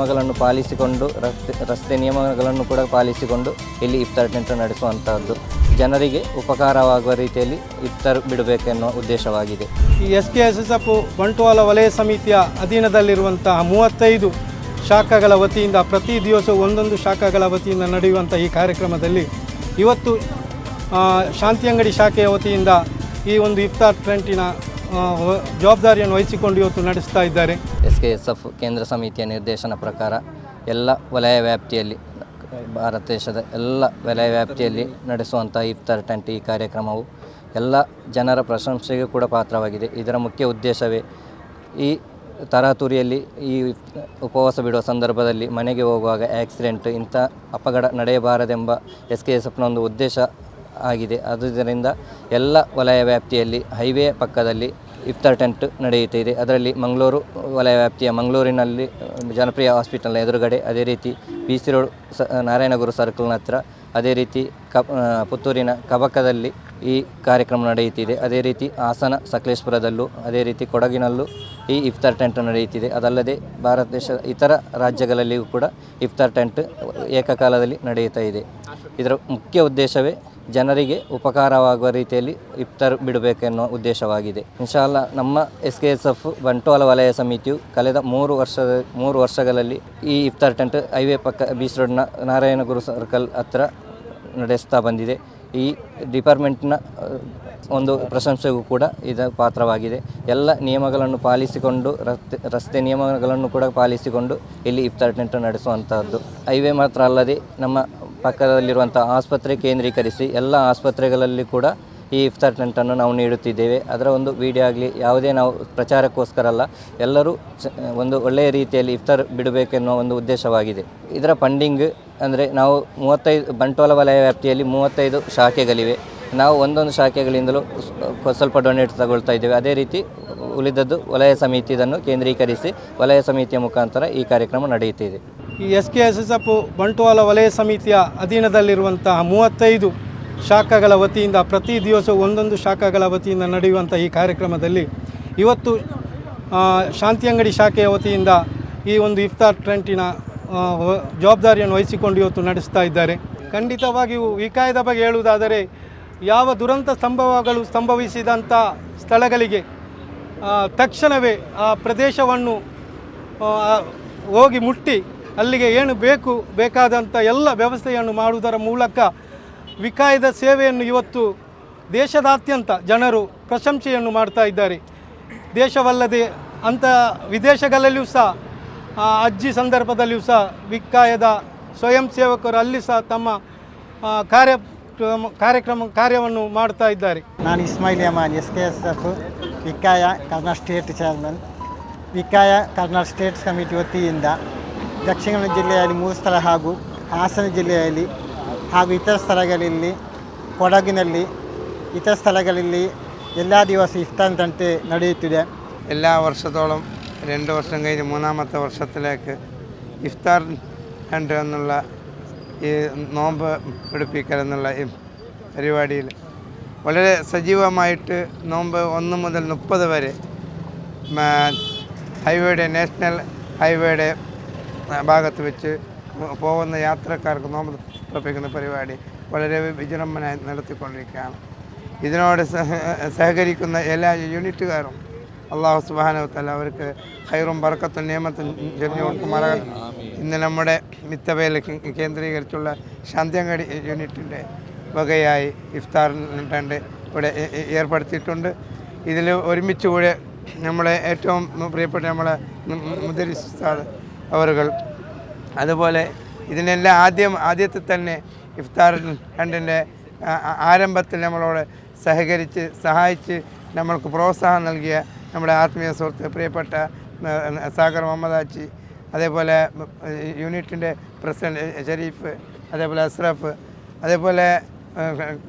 ನಿಯಮಗಳನ್ನು ಪಾಲಿಸಿಕೊಂಡು, ರಸ್ತೆ ರಸ್ತೆ ನಿಯಮಗಳನ್ನು ಕೂಡ ಪಾಲಿಸಿಕೊಂಡು ಇಲ್ಲಿ ಇಫ್ತಾರ್ ಟೆಂಟ್ ನಡೆಸುವಂತಹದ್ದು. ಜನರಿಗೆ ಉಪಕಾರವಾಗುವ ರೀತಿಯಲ್ಲಿ ಇಫ್ತಾರ್ ಬಿಡಬೇಕೆನ್ನುವ ಉದ್ದೇಶವಾಗಿದೆ. ಈ S K S S F Bantwal ವಲಯ ಸಮಿತಿಯ ಅಧೀನದಲ್ಲಿರುವಂತಹ ಮೂವತ್ತೈದು ಶಾಖಗಳ ವತಿಯಿಂದ ಪ್ರತಿ ದಿವಸ ಒಂದೊಂದು ಶಾಖಗಳ ವತಿಯಿಂದ ನಡೆಯುವಂಥ ಈ ಕಾರ್ಯಕ್ರಮದಲ್ಲಿ ಇವತ್ತು ಶಾಂತಿ ಅಂಗಡಿ ಶಾಖೆಯ ವತಿಯಿಂದ ಈ ಒಂದು ಇಫ್ತಾರ್ ವ- ಜವಾಬ್ದಾರಿಯನ್ನು ವಹಿಸಿಕೊಂಡು ಇವತ್ತು ನಡೆಸ್ತಾ ಇದ್ದಾರೆ. ಎಸ್ ಕೆ ಎಸ್ ಎಫ್ ಕೇಂದ್ರ ಸಮಿತಿಯ ನಿರ್ದೇಶನ ಪ್ರಕಾರ ಎಲ್ಲ ವಲಯ ವ್ಯಾಪ್ತಿಯಲ್ಲಿ, ಭಾರತ ದೇಶದ ಎಲ್ಲ ವಲಯ ವ್ಯಾಪ್ತಿಯಲ್ಲಿ ನಡೆಸುವಂಥ ಇಫ್ತಾರ್ ಟೆಂಟ್ ಈ ಕಾರ್ಯಕ್ರಮವು ಎಲ್ಲ ಜನರ ಪ್ರಶಂಸೆಗೆ ಕೂಡ ಪಾತ್ರವಾಗಿದೆ. ಇದರ ಮುಖ್ಯ ಉದ್ದೇಶವೇ ಈ ತರಾತುರಿಯಲ್ಲಿ ಈ ಉಪವಾಸ ಬಿಡುವ ಸಂದರ್ಭದಲ್ಲಿ ಮನೆಗೆ ಹೋಗುವಾಗ ಆಕ್ಸಿಡೆಂಟ್ ಇಂಥ ಅಪಘಡ ನಡೆಯಬಾರದೆಂಬ ಎಸ್ ಕೆ ಎಸ್ ಎಫ್ನ ಒಂದು ಉದ್ದೇಶ ಆಗಿದೆ. ಆದುದರಿಂದ ಎಲ್ಲ ವಲಯ ವ್ಯಾಪ್ತಿಯಲ್ಲಿ ಹೈವೇ ಪಕ್ಕದಲ್ಲಿ ಇಫ್ತಾರ್ ಟೆಂಟ್ ನಡೆಯುತ್ತಿದೆ. ಅದರಲ್ಲಿ ಮಂಗಳೂರು ವಲಯ ವ್ಯಾಪ್ತಿಯ ಮಂಗಳೂರಿನಲ್ಲಿ ಜನಪ್ರಿಯ ಹಾಸ್ಪಿಟಲ್ನ ಎದುರುಗಡೆ ಅದೇ ರೀತಿ ಬಿ ಸಿ ರೋಡ್, ಸ ನಾರಾಯಣಗುರು ಸರ್ಕಲ್ನ ಹತ್ರ ಅದೇ ರೀತಿ ಕ ಪುತ್ತೂರಿನ ಕಬಕದಲ್ಲಿ ಈ ಕಾರ್ಯಕ್ರಮ ನಡೆಯುತ್ತಿದೆ. ಅದೇ ರೀತಿ ಹಾಸನ ಸಕಲೇಶ್ಪುರದಲ್ಲೂ, ಅದೇ ರೀತಿ ಕೊಡಗಿನಲ್ಲೂ ಈ ಇಫ್ತಾರ್ ಟೆಂಟ್ ನಡೆಯುತ್ತಿದೆ. ಅದಲ್ಲದೆ ಭಾರತ ದೇಶದ ಇತರ ರಾಜ್ಯಗಳಲ್ಲಿಯೂ ಕೂಡ ಇಫ್ತಾರ್ ಟೆಂಟ್ ಏಕಕಾಲದಲ್ಲಿ ನಡೆಯುತ್ತಾ ಇದೆ. ಇದರ ಮುಖ್ಯ ಉದ್ದೇಶವೇ ಜನರಿಗೆ ಉಪಕಾರವಾಗುವ ರೀತಿಯಲ್ಲಿ ಇಫ್ತಾರ್ ಬಿಡಬೇಕೆನ್ನುವ ಉದ್ದೇಶವಾಗಿದೆ. ಇನ್ಶಾಲ್ಲ ನಮ್ಮ S K S F Bantwal ವಲಯ ಸಮಿತಿಯು ಕಳೆದ ಮೂರು ವರ್ಷದ, ಮೂರು ವರ್ಷಗಳಲ್ಲಿ ಈ ಇಫ್ತಾರ್ ಟೆಂಟ್ ಹೈವೇ ಪಕ್ಕ ಬೀಚ್ ರೋಡ್ನ ನಾರಾಯಣಗುರು ಸರ್ಕಲ್ ಹತ್ರ ನಡೆಸ್ತಾ ಬಂದಿದೆ. ಈ ಡಿಪಾರ್ಟ್ಮೆಂಟ್ನ ಒಂದು ಪ್ರಶಂಸೆಗೂ ಕೂಡ ಇದು ಪಾತ್ರವಾಗಿದೆ. ಎಲ್ಲ ನಿಯಮಗಳನ್ನು ಪಾಲಿಸಿಕೊಂಡು, ರಸ್ತೆ ರಸ್ತೆ ನಿಯಮಗಳನ್ನು ಕೂಡ ಪಾಲಿಸಿಕೊಂಡು ಇಲ್ಲಿ ಇಫ್ತಾರ್ ಟೆಂಟ್ ನಡೆಸುವಂತಹದ್ದು. ಹೈವೇ ಮಾತ್ರ ಅಲ್ಲದೆ ನಮ್ಮ ಪಕ್ಕದಲ್ಲಿರುವಂಥ ಆಸ್ಪತ್ರೆ ಕೇಂದ್ರೀಕರಿಸಿ ಎಲ್ಲ ಆಸ್ಪತ್ರೆಗಳಲ್ಲಿ ಕೂಡ ಈ ಇಫ್ತಾರ್ ಟೆಂಟನ್ನು ನಾವು ನೀಡುತ್ತಿದ್ದೇವೆ. ಅದರ ಒಂದು ವಿಡಿಯೋ ಆಗಲಿ, ಯಾವುದೇ ನಾವು ಪ್ರಚಾರಕ್ಕೋಸ್ಕರ ಅಲ್ಲ, ಎಲ್ಲರೂ ಒಂದು ಒಳ್ಳೆಯ ರೀತಿಯಲ್ಲಿ ಇಫ್ತಾರ್ ಬಿಡಬೇಕೆನ್ನುವ ಒಂದು ಉದ್ದೇಶವಾಗಿದೆ. ಇದರ ಫಂಡಿಂಗ್ ಅಂದರೆ ನಾವು ಮೂವತ್ತೈದು, ಬಂಟ್ವಾಳ ವಲಯ ವ್ಯಾಪ್ತಿಯಲ್ಲಿ ಮೂವತ್ತೈದು ಶಾಖೆಗಳಿವೆ. ನಾವು ಒಂದೊಂದು ಶಾಖೆಗಳಿಂದಲೂ ಸ್ವಲ್ಪ ಡೊನೇಟ್ ತಗೊಳ್ತಾ ಇದ್ದೇವೆ. ಅದೇ ರೀತಿ ಉಳಿದದ್ದು ವಲಯ ಸಮಿತಿ ಇದನ್ನು ಕೇಂದ್ರೀಕರಿಸಿ, ವಲಯ ಸಮಿತಿಯ ಮುಖಾಂತರ ಈ ಕಾರ್ಯಕ್ರಮ ನಡೆಯುತ್ತಿದೆ. ಈ S K S S F Bantwal ವಲಯ ಸಮಿತಿಯ ಅಧೀನದಲ್ಲಿರುವಂತಹ ಮೂವತ್ತೈದು ಶಾಖಗಳ ವತಿಯಿಂದ ಪ್ರತಿ ದಿವಸ ಒಂದೊಂದು ಶಾಖಗಳ ವತಿಯಿಂದ ನಡೆಯುವಂಥ ಈ ಕಾರ್ಯಕ್ರಮದಲ್ಲಿ ಇವತ್ತು ಶಾಂತಿ ಅಂಗಡಿ ಶಾಖೆಯ ವತಿಯಿಂದ ಈ ಒಂದು ಇಫ್ತಾರ್ ಟ್ರೆಂಟಿನ ಜವಾಬ್ದಾರಿಯನ್ನು ವಹಿಸಿಕೊಂಡು ಇವತ್ತು ನಡೆಸ್ತಾ ಇದ್ದಾರೆ. ಖಂಡಿತವಾಗಿಯೂ ವಿಕಾಯದ ಬಗ್ಗೆ ಹೇಳುವುದಾದರೆ ಯಾವ ದುರಂತ ಸಂಭವಗಳು ಸಂಭವಿಸಿದಂಥ ಸ್ಥಳಗಳಿಗೆ ತಕ್ಷಣವೇ ಆ ಪ್ರದೇಶವನ್ನು ಹೋಗಿ ಮುಟ್ಟಿ ಅಲ್ಲಿಗೆ ಏನು ಬೇಕು, ಬೇಕಾದಂಥ ಎಲ್ಲ ವ್ಯವಸ್ಥೆಯನ್ನು ಮಾಡುವುದರ ಮೂಲಕ ವಿಕಾಯದ ಸೇವೆಯನ್ನು ಇವತ್ತು ದೇಶದಾದ್ಯಂತ ಜನರು ಪ್ರಶಂಸೆಯನ್ನು ಮಾಡ್ತಾ ಇದ್ದಾರೆ. ದೇಶವಲ್ಲದೆ ಅಂಥ ವಿದೇಶಗಳಲ್ಲಿಯೂ ಸಹ ಅಜ್ಜಿ ಸಂದರ್ಭದಲ್ಲಿಯೂ ಸಹ ವಿಕಾಯದ ಸ್ವಯಂ ಸೇವಕರು ಅಲ್ಲಿ ಸಹ ತಮ್ಮ ಕಾರ್ಯ, ಕಾರ್ಯಕ್ರಮ, ಕಾರ್ಯವನ್ನು ಮಾಡ್ತಾ ಇದ್ದಾರೆ. ನಾನು Ismail Yaman, S K S F, Vikaya Karnataka state chairman. Vikaya Karnataka states committee ವತಿಯಿಂದ ದಕ್ಷಿಣ ಜಿಲ್ಲೆಯಲ್ಲಿ ಮೂರು ಸ್ಥಳ ಹಾಗೂ ಹಾಸನ ಜಿಲ್ಲೆಯಲ್ಲಿ ಹಾಗೂ ಇತರ ಸ್ಥಳಗಳಲ್ಲಿ ಕೊಡಗಿನಲ್ಲಿ ಇತರ ಸ್ಥಳಗಳಲ್ಲಿ എല്ലാ ദിവസവും ഇഫ്താൻ തണുത്ത് നടത്തിയത് എല്ലാ വർഷത്തോളം രണ്ട് വർഷം കഴിഞ്ഞ് മൂന്നാമത്തെ വർഷത്തിലേക്ക് ഇഫ്താർ തണ്ട് എന്നുള്ള ഈ നോമ്പ് പിടിപ്പിക്കൽ എന്നുള്ള ഈ പരിപാടിയിൽ വളരെ സജീവമായിട്ട് നോമ്പ് ഒന്ന് മുതൽ മുപ്പത് വരെ ഹൈവേയുടെ നാഷണൽ ഹൈവേയുടെ ഭാഗത്ത് വെച്ച് പോകുന്ന യാത്രക്കാർക്ക് നോമ്പ് തുറപ്പിക്കുന്ന പരിപാടി വളരെ വിജൃംഭനായി നടത്തിക്കൊണ്ടിരിക്കുകയാണ്. ഇതിനോട് സഹകരിക്കുന്ന എല്ലാ യൂണിറ്റുകാരും അള്ളാഹു സുബാനവത്തല്ല അവർക്ക് ഹൈറും ബർക്കത്തും നിയമത്തും ചെറിഞ്ഞു കൊടുക്കുമാറാകട്ടെ. ഇന്ന് നമ്മുടെ മിത്തവയിൽ കേന്ദ്രീകരിച്ചുള്ള ശാന്തിയങ്കടി യൂണിറ്റിന്റെ വകയായി ഇഫ്താർ ടണ്ട് ഇവിടെ ഏർപ്പെടുത്തിയിട്ടുണ്ട്. ഇതിൽ ഒരുമിച്ച് കൂടെ നമ്മളെ ഏറ്റവും പ്രിയപ്പെട്ട നമ്മളെ മുദരിസ് അവറുകൾ അതുപോലെ ഇതിനെല്ലാം ആദ്യം ആദ്യത്തെ തന്നെ ഇഫ്താർ ഹണ്ടിന്റെ ആരംഭത്തിൽ നമ്മളോട് സഹകരിച്ച് സഹായിച്ച് നമ്മൾക്ക് പ്രോത്സാഹനം നൽകിയ നമ്മുടെ ആത്മീയ സുഹൃത്ത് പ്രിയപ്പെട്ട സാഗർ മുഹമ്മദ് ആച്ചി അതേപോലെ യൂണിറ്റിന്റെ പ്രസിഡന്റ് ഷരീഫ് അതേപോലെ അസ്രഫ് അതേപോലെ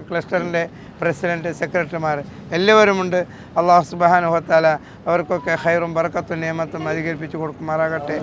ക്ലസ്റ്ററിന്റെ പ്രസിഡന്റ് സെക്രട്ടറിമാർ എല്ലാവരുമുണ്ട്. അള്ളാഹു സുബാനുഹത്താല അവർക്കൊക്കെ ഹൈറും ബർക്കത്തും നിയമത്തും അധികരിപ്പിച്ച് കൊടുക്കുമാറാകട്ടെ.